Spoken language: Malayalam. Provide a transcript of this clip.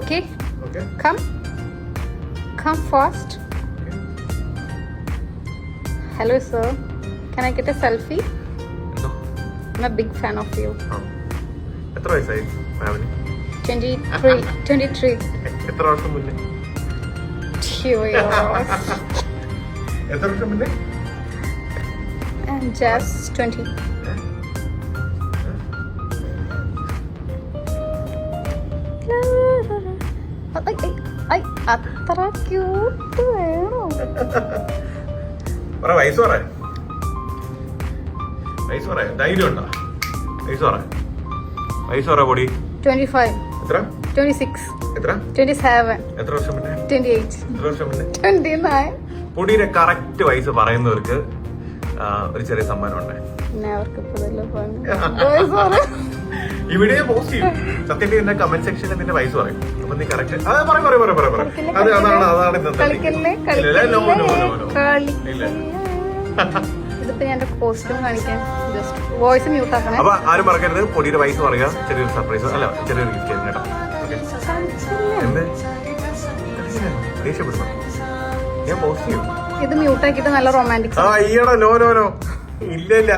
Okay, okay come. Come fast. Hello, sir. Can I get a selfie? എന്തോ I'm a big fan of you. ആ എത്ര വയസ്സായി മാമിന് 23. 23. എത്ര വർഷം മുന്നേ Two years. എത്ര വർഷം മുന്നേ I'm just 20. അത്ര ക്യൂട്ട് വേണോ? പറ വയസ്സ് പറ. വയസ്സ് പറ ധൈര്യം ഉണ്ടോ? വയസ്സ് പറ. വയസ്സ് പറ പൊടി. ട്വന്റി ഫൈവ് എത്ര? ട്വന്റി സിക്സ് എത്ര? ട്വന്റി സെവൻ എത്ര വർഷം മുന്നേ? ട്വന്റി എയ്റ്റ് എത്ര വർഷം മുന്നേ? ട്വന്റി നയൻ പൊടിയുടെ കറക്റ്റ് വയസ്സ് പറയുന്നവർക്ക് ഒരു ചെറിയ സമ്മാനം ഉണ്ട് അവർക്ക് ഈ വീഡിയോ പോസ്റ്റ് ചെയ്യും. സത്യത്തിൽ നിന്റെ കമന്റ് സെക്ഷനിൽ നിന്റെ വയസ്സ് പറയും. അപ്പൊ നീ കറക്റ്റ് അതെ പറയും പറയും പറയും പറയും അതെ അത് അതാണ് അതാണ് അപ്പൊ ആരും മറക്കരുത്. പൊടിയുടെ വയസ്സ് പറയുക ചെറിയൊരു സർപ്രൈസ് അല്ല ചെറിയൊരു ഗിഫ്റ്റ് കേട്ടോ. ഓക്കെ എന്ത്? ദേഷ്യപ്പെടുന്നു. ഞാൻ പോസ്റ്റ് ചെയ്യും. ഇത് മ്യൂട്ട് ആക്കിയിട്ട് നല്ല റൊമാന്റിക് ആ ഈയടാ നോ നോ നോ ഇല്ല ഇല്ല.